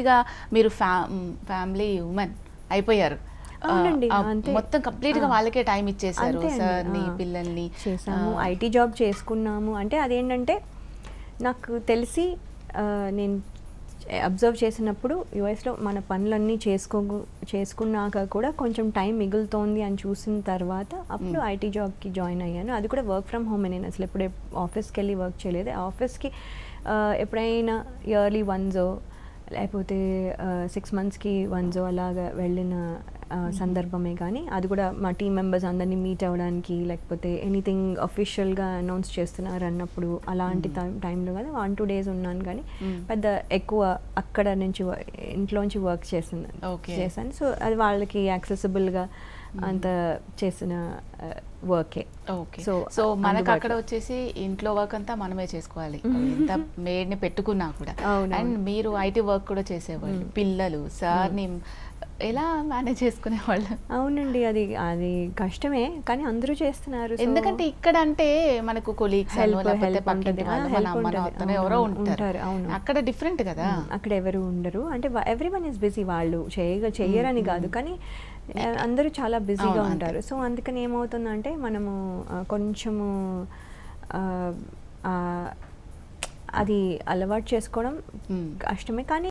గా మీరు ఫ్యా ఫ్యామిలీ ఉమెన్ అయిపోయారు. మొత్తం కంప్లీట్గా. వాళ్ళకే టైం ఇచ్చేసారు సార్ని. పిల్లల్ని చేసాము ఐటీ జాబ్ చేసుకున్నాము అంటే అదేంటంటే నాకు తెలిసి నేను అబ్జర్వ్ చేసినప్పుడు యుఎస్లో మన పనులన్నీ చేసుకో చేసుకున్నాక కూడా కొంచెం టైం మిగులుతోంది అని చూసిన తర్వాత అప్పుడు. ఐటీ జాబ్కి జాయిన్ అయ్యాను అది కూడా వర్క్ ఫ్రమ్ హోమ్ నేను అసలు ఎప్పుడు ఆఫీస్కి వెళ్ళి వర్క్ చేయలేదు ఆఫీస్కి ఎప్పుడైనా ఇయర్లీ వన్సో లేకపోతే సిక్స్ మంత్స్కి వన్సో అలాగా వెళ్ళిన సందర్భమే కానీ అది కూడా మా టీం మెంబర్స్ అందరినీ మీట్ అవ్వడానికి లేకపోతే ఎనీథింగ్ అఫీషియల్గా అనౌన్స్ చేస్తున్నారు అన్నప్పుడు అలాంటి టైంలో కానీ వన్ టూ డేస్ ఉన్నాను కానీ. పెద్ద ఎక్కువ అక్కడ నుంచి ఇంట్లోంచి వర్క్ Okay. చేశాను సో అది వాళ్ళకి యాక్సెసిబుల్గా అంత చేసిన వర్కే ఓకే సో సో మనకు. అక్కడ వచ్చేసి ఇంట్లో వర్క్ అంతా మనమే చేసుకోవాలి ఎంత మేడ్ని పెట్టుకున్నా కూడా. అండ్ మీరు ఐటీ వర్క్ కూడా చేసేవాళ్ళు. పిల్లలు సార్ని ఎలా మేనేజ్ చేసుకునేవాళ్ళు అవునండి అది అది కష్టమే కానీ అందరూ చేస్తున్నారు ఎందుకంటే ఇక్కడ అంటే మనకు కొలీగ్స్. వాళ్ళు ఎవరో ఉంటారు. అక్కడ డిఫరెంట్ కదా. అక్కడ ఎవరు ఉండరు అంటే ఎవ్రీ వన్ ఇస్ బిజీ వాళ్ళు చేయగ చెయ్యరని మ్మ్, కాదు. కానీ అందరూ చాలా బిజీగా. ఉంటారు సో అందుకని ఏమవుతుందంటే మనము కొంచెము అది అలవాటు చేసుకోవడం. కష్టమే కానీ